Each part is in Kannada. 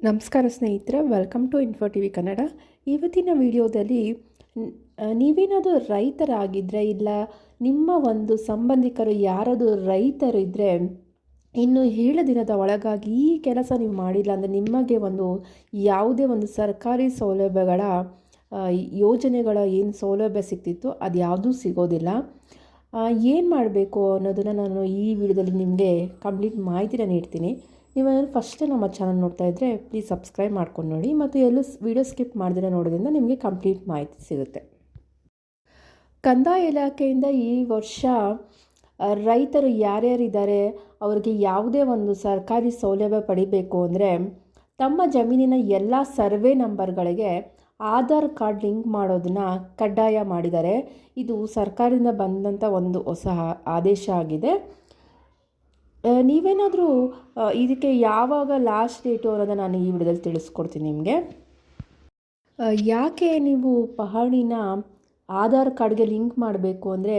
ನಮಸ್ಕಾರ ಸ್ನೇಹಿತರೆ welcome to info T V Kannada ಇವತ್ತಿನ ವಿಡಿಯೋದಲ್ಲಿ ನೀವೇನಾದರೂ ರೈತರಾಗಿದ್ದರೆ ಇಲ್ಲ ನಿಮ್ಮ ಒಂದು ಸಂಬಂಧಿಕರು ಯಾರಾದರೂ ರೈತರು ಇದ್ದರೆ ಇನ್ನು ಏಳು ದಿನದ ಒಳಗಾಗಿ ಈ ಕೆಲಸ ನೀವು ಮಾಡಿಲ್ಲ ಅಂದರೆ ನಿಮಗೆ ಒಂದು ಯಾವುದೇ ಒಂದು ಸರ್ಕಾರಿ ಸೌಲಭ್ಯಗಳ ಯೋಜನೆಗಳ ಏನು ಸೌಲಭ್ಯ ಸಿಗ್ತಿತ್ತು ಅದು ಯಾವುದೂ ಸಿಗೋದಿಲ್ಲ. ಏನು ಮಾಡಬೇಕು ಅನ್ನೋದನ್ನು ನಾನು ಈ ವಿಡಿಯೋದಲ್ಲಿ ನಿಮಗೆ ಕಂಪ್ಲೀಟ್ ಮಾಹಿತಿನ ನೀಡ್ತೀನಿ. ನೀವೇನಾದ್ರು ಫಸ್ಟ್ ನಮ್ಮ ಚಾನಲ್ ನೋಡ್ತಾ ಇದ್ದರೆ ಪ್ಲೀಸ್ ಸಬ್ಸ್ಕ್ರೈಬ್ ಮಾಡ್ಕೊಂಡು ನೋಡಿ. ಮತ್ತು ಎಲ್ಲೂ ವೀಡಿಯೋ ಸ್ಕಿಪ್ ಮಾಡಿದ್ರೆ ನೋಡೋದ್ರಿಂದ ನಿಮಗೆ ಕಂಪ್ಲೀಟ್ ಮಾಹಿತಿ ಸಿಗುತ್ತೆ. ಕಂದಾಯ ಇಲಾಖೆಯಿಂದ ಈ ವರ್ಷ ರೈತರು ಯಾರ್ಯಾರಿದ್ದಾರೆ, ಅವರಿಗೆ ಯಾವುದೇ ಒಂದು ಸರ್ಕಾರಿ ಸೌಲಭ್ಯ ಪಡಿಬೇಕು ಅಂದರೆ, ತಮ್ಮ ಜಮೀನಿನ ಎಲ್ಲ ಸರ್ವೆ ನಂಬರ್ಗಳಿಗೆ ಆಧಾರ್ ಕಾರ್ಡ್ ಲಿಂಕ್ ಮಾಡೋದನ್ನು ಕಡ್ಡಾಯ ಮಾಡಿದ್ದಾರೆ. ಇದು ಸರ್ಕಾರದಿಂದ ಬಂದಂಥ ಒಂದು ಹೊಸ ಆದೇಶ ಆಗಿದೆ. ನೀವೇನಾದರೂ ಇದಕ್ಕೆ ಯಾವಾಗ ಲಾಸ್ಟ್ ಡೇಟು ಅನ್ನೋದನ್ನು ನಾನು ಈ ವಿಡಿಯೋದಲ್ಲಿ ತಿಳಿಸ್ಕೊಡ್ತೀನಿ ನಿಮಗೆ. ಯಾಕೆ ನೀವು ಪಹಣಿನ ಆಧಾರ್ ಕಾರ್ಡ್ಗೆ ಲಿಂಕ್ ಮಾಡಬೇಕು ಅಂದರೆ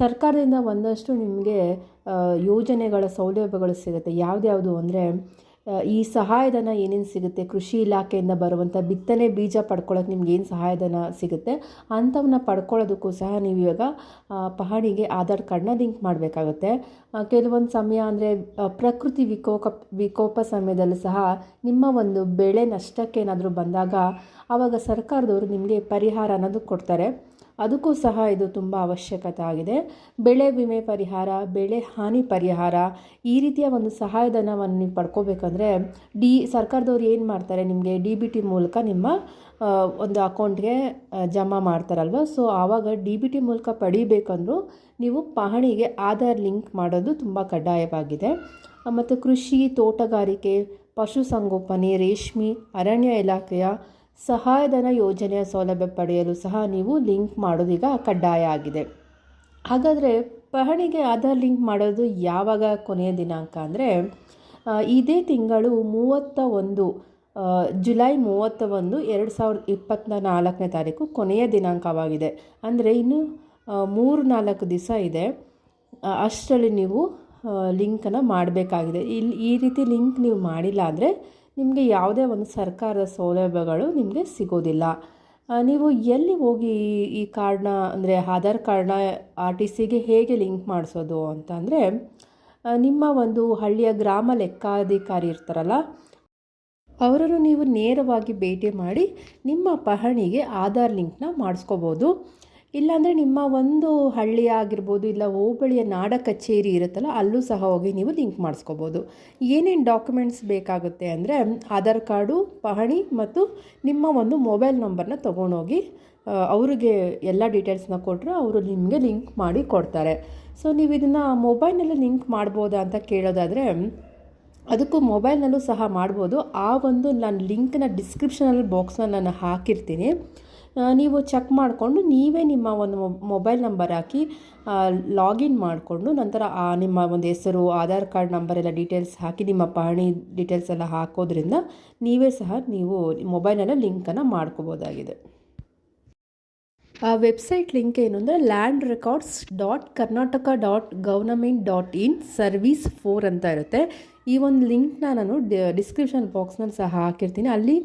ಸರ್ಕಾರದಿಂದ ಒಂದಷ್ಟು ನಿಮಗೆ ಯೋಜನೆಗಳ ಸೌಲಭ್ಯಗಳು ಸಿಗುತ್ತೆ. ಯಾವುದ್ಯಾವುದು ಅಂದರೆ ಈ ಸಹಾಯಧನ ಏನೇನು ಸಿಗುತ್ತೆ? ಕೃಷಿ ಇಲಾಖೆಯಿಂದ ಬರುವಂಥ ಬಿತ್ತನೆ ಬೀಜ ಪಡ್ಕೊಳ್ಳೋಕೆ ನಿಮ್ಗೆ ಏನು ಸಹಾಯಧನ ಸಿಗುತ್ತೆ? ಅಂಥವನ್ನ ಪಡ್ಕೊಳ್ಳೋದಕ್ಕೂ ಸಹ ನೀವು ಇವಾಗ ಪಹಣಿಗೆ ಆಧಾರ್ ಕಾರ್ಡ್ನ ಲಿಂಕ್ ಮಾಡಬೇಕಾಗುತ್ತೆ. ಕೆಲವೊಂದು ಸಮಯ ಅಂದರೆ ಪ್ರಕೃತಿ ವಿಕೋಪ ವಿಕೋಪ ಸಮಯದಲ್ಲಿ ಸಹ ನಿಮ್ಮ ಒಂದು ಬೆಳೆ ನಷ್ಟಕ್ಕೆ ಏನಾದರೂ ಬಂದಾಗ ಆವಾಗ ಸರ್ಕಾರದವರು ನಿಮಗೆ ಪರಿಹಾರ ಅನ್ನೋದು ಕೊಡ್ತಾರೆ. ಅದಕ್ಕೂ ಸಹ ಇದು ತುಂಬ ಅವಶ್ಯಕತೆ ಆಗಿದೆ. ಬೆಳೆ ವಿಮೆ ಪರಿಹಾರ, ಬೆಳೆ ಹಾನಿ ಪರಿಹಾರ, ಈ ರೀತಿಯ ಒಂದು ಸಹಾಯಧನವನ್ನು ನೀವು ಪಡ್ಕೋಬೇಕಂದ್ರೆ ಡಿ, ಸರ್ಕಾರದವ್ರು ಏನು ಮಾಡ್ತಾರೆ, ನಿಮಗೆ ಡಿ ಬಿ ಟಿ ಮೂಲಕ ನಿಮ್ಮ ಒಂದು ಅಕೌಂಟ್ಗೆ ಜಮಾ ಮಾಡ್ತಾರಲ್ವ? ಸೊ, ಆವಾಗ ಡಿ ಬಿ ಟಿ ಮೂಲಕ ಪಡಿಬೇಕಂದ್ರೂ ನೀವು ಪಹಣಿಗೆ ಆಧಾರ್ ಲಿಂಕ್ ಮಾಡೋದು ತುಂಬ ಕಡ್ಡಾಯವಾಗಿದೆ. ಮತ್ತು ಕೃಷಿ, ತೋಟಗಾರಿಕೆ, ಪಶುಸಂಗೋಪನೆ, ರೇಷ್ಮೆ, ಅರಣ್ಯ ಇಲಾಖೆಯ ಸಹಾಯಧನ ಯೋಜನೆಯ ಸೌಲಭ್ಯ ಪಡೆಯಲು ಸಹ ನೀವು ಲಿಂಕ್ ಮಾಡೋದೀಗ ಕಡ್ಡಾಯ ಆಗಿದೆ. ಹಾಗಾದರೆ ಪಹಣಿಗೆ ಆಧಾರ್ ಲಿಂಕ್ ಮಾಡೋದು ಯಾವಾಗ ಕೊನೆಯ ದಿನಾಂಕ ಅಂದರೆ ಇದೇ ತಿಂಗಳು ಮೂವತ್ತ ಒಂದು ಜುಲೈ ಮೂವತ್ತ ಒಂದು ಎರಡು ಸಾವಿರದ ಇಪ್ಪತ್ತ ನಾಲ್ಕನೇ ತಾರೀಕು ಕೊನೆಯ ದಿನಾಂಕವಾಗಿದೆ. ಅಂದರೆ ಇನ್ನು ಮೂರು ನಾಲ್ಕು ದಿವಸ ಇದೆ. ಅಷ್ಟರಲ್ಲಿ ನೀವು ಲಿಂಕನ್ನು ಮಾಡಬೇಕಾಗಿದೆ. ಇಲ್ಲಿ ಈ ರೀತಿ ಲಿಂಕ್ ನೀವು ಮಾಡಿಲ್ಲ ಅಂದರೆ ನಿಮಗೆ ಯಾವುದೇ ಒಂದು ಸರ್ಕಾರದ ಸೌಲಭ್ಯಗಳು ನಿಮಗೆ ಸಿಗೋದಿಲ್ಲ. ನೀವು ಎಲ್ಲಿ ಹೋಗಿ ಈ- ಕಾರ್ಡ್ನ, ಅಂದರೆ ಆಧಾರ್ ಕಾರ್ಡ್ನ ಆರ್ ಟಿ ಸಿಗೆ ಹೇಗೆ ಲಿಂಕ್ ಮಾಡಿಸೋದು ಅಂತಂದರೆ ನಿಮ್ಮ ಒಂದು ಹಳ್ಳಿಯ ಗ್ರಾಮ ಲೆಕ್ಕಾಧಿಕಾರಿ ಇರ್ತಾರಲ್ಲ, ಅವರನ್ನು ನೀವು ನೇರವಾಗಿ ಭೇಟಿ ಮಾಡಿ ನಿಮ್ಮ ಪಹಣಿಗೆ ಆಧಾರ್ ಲಿಂಕ್ನ ಮಾಡಿಸ್ಕೋಬೋದು. ಇಲ್ಲಾಂದರೆ ನಿಮ್ಮ ಒಂದು ಹಳ್ಳಿ ಆಗಿರ್ಬೋದು ಇಲ್ಲ ಹೋಬಳಿಯ ನಾಡ ಕಚೇರಿ ಇರುತ್ತಲ್ಲ, ಅಲ್ಲೂ ಸಹ ಹೋಗಿ ನೀವು ಲಿಂಕ್ ಮಾಡಿಸ್ಕೋಬೋದು. ಏನೇನು ಡಾಕ್ಯುಮೆಂಟ್ಸ್ ಬೇಕಾಗುತ್ತೆ ಅಂದರೆ ಆಧಾರ್ ಕಾರ್ಡು, ಪಹಣಿ ಮತ್ತು ನಿಮ್ಮ ಒಂದು ಮೊಬೈಲ್ ನಂಬರ್ನ ತೊಗೊಂಡೋಗಿ ಅವರಿಗೆ ಎಲ್ಲ ಡೀಟೇಲ್ಸ್ನ ಕೊಟ್ಟರೆ ಅವರು ನಿಮಗೆ ಲಿಂಕ್ ಮಾಡಿ ಕೊಡ್ತಾರೆ. ಸೊ, ನೀವು ಇದನ್ನು ಮೊಬೈಲ್ನಲ್ಲಿ ಲಿಂಕ್ ಮಾಡ್ಬೋದಾ ಅಂತ ಕೇಳೋದಾದರೆ, ಅದಕ್ಕೂ ಮೊಬೈಲ್ನಲ್ಲೂ ಸಹ ಮಾಡ್ಬೋದು. ಆ ಒಂದು ನಾನು ಲಿಂಕ್ನ ಡಿಸ್ಕ್ರಿಪ್ಷನಲ್ಲಿ ಬಾಕ್ಸ್ನ ನಾನು ಹಾಕಿರ್ತೀನಿ. ನೀವು ಚೆಕ್ ಮಾಡಿಕೊಂಡು ನೀವೇ ನಿಮ್ಮ ಒಂದು ಮೊಬೈಲ್ ನಂಬರ್ ಹಾಕಿ ಲಾಗಿನ್ ಮಾಡಿಕೊಂಡು ನಂತರ ನಿಮ್ಮ ಒಂದು ಹೆಸರು, ಆಧಾರ್ ಕಾರ್ಡ್ ನಂಬರ್ ಎಲ್ಲ ಡೀಟೇಲ್ಸ್ ಹಾಕಿ, ನಿಮ್ಮ ಪಹಣಿ ಡೀಟೇಲ್ಸ್ ಎಲ್ಲ ಹಾಕೋದ್ರಿಂದ ನೀವೇ ಸಹ ನೀವು ಮೊಬೈಲಲ್ಲೇ ಲಿಂಕನ್ನು ಮಾಡ್ಕೋಬೋದಾಗಿದೆ. ಆ, ವೆಬ್ಸೈಟ್ ಲಿಂಕ್ ಏನು ಅಂದರೆ land records dot Karnataka dot government dot in service four ಅಂತ ಇರುತ್ತೆ. ಈ ಒಂದು ಲಿಂಕ್ನ ನಾನು ಡಿಸ್ಕ್ರಿಪ್ಷನ್ ಬಾಕ್ಸ್ನಲ್ಲಿ ಸಹ ಹಾಕಿರ್ತೀನಿ. ಅಲ್ಲಿ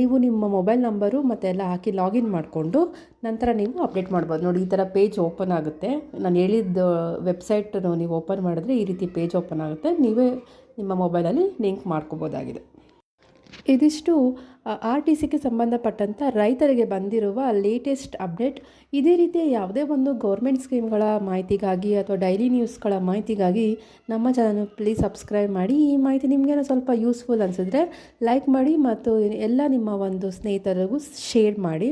ನೀವು ನಿಮ್ಮ ಮೊಬೈಲ್ ನಂಬರು ಮತ್ತು ಎಲ್ಲ ಹಾಕಿ ಲಾಗಿನ್ ಮಾಡಿಕೊಂಡು ನಂತರ ನೀವು ಅಪ್ಡೇಟ್ ಮಾಡ್ಬೋದು. ನೋಡಿ, ಈ ಥರ ಪೇಜ್ ಓಪನ್ ಆಗುತ್ತೆ. ನಾನು ಹೇಳಿದ ವೆಬ್ಸೈಟ್ ನೀವು ಓಪನ್ ಮಾಡಿದ್ರೆ ಈ ರೀತಿ ಪೇಜ್ ಓಪನ್ ಆಗುತ್ತೆ. ನೀವೇ ನಿಮ್ಮ ಮೊಬೈಲಲ್ಲಿ ಲಿಂಕ್ ಮಾಡ್ಕೋಬೋದಾಗಿದೆ. ಇದಿಷ್ಟು ಆರ್ ಟಿ ಸಿಗೆ ಸಂಬಂಧಪಟ್ಟಂಥ ರೈತರಿಗೆ ಬಂದಿರುವ ಲೇಟೆಸ್ಟ್ ಅಪ್ಡೇಟ್ ಇದೇ ರೀತಿಯ ಯಾವುದೇ ಒಂದು ಗೌರ್ಮೆಂಟ್ ಸ್ಕೀಮ್ಗಳ ಮಾಹಿತಿಗಾಗಿ ಅಥವಾ ಡೈಲಿ ನ್ಯೂಸ್ಗಳ ಮಾಹಿತಿಗಾಗಿ ನಮ್ಮ ಚಾನಲ್ ಪ್ಲೀಸ್ ಸಬ್ಸ್ಕ್ರೈಬ್ ಮಾಡಿ. ಈ ಮಾಹಿತಿ ನಿಮಗೇನೋ ಸ್ವಲ್ಪ ಯೂಸ್ಫುಲ್ ಅನಿಸಿದ್ರೆ ಲೈಕ್ ಮಾಡಿ ಮತ್ತು ಎಲ್ಲ ನಿಮ್ಮ ಒಂದು ಸ್ನೇಹಿತರಿಗೂ ಶೇರ್ ಮಾಡಿ.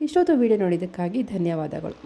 ಇಷ್ಟೊತ್ತು ವಿಡಿಯೋ ನೋಡಿದ್ದಕ್ಕಾಗಿ ಧನ್ಯವಾದಗಳು.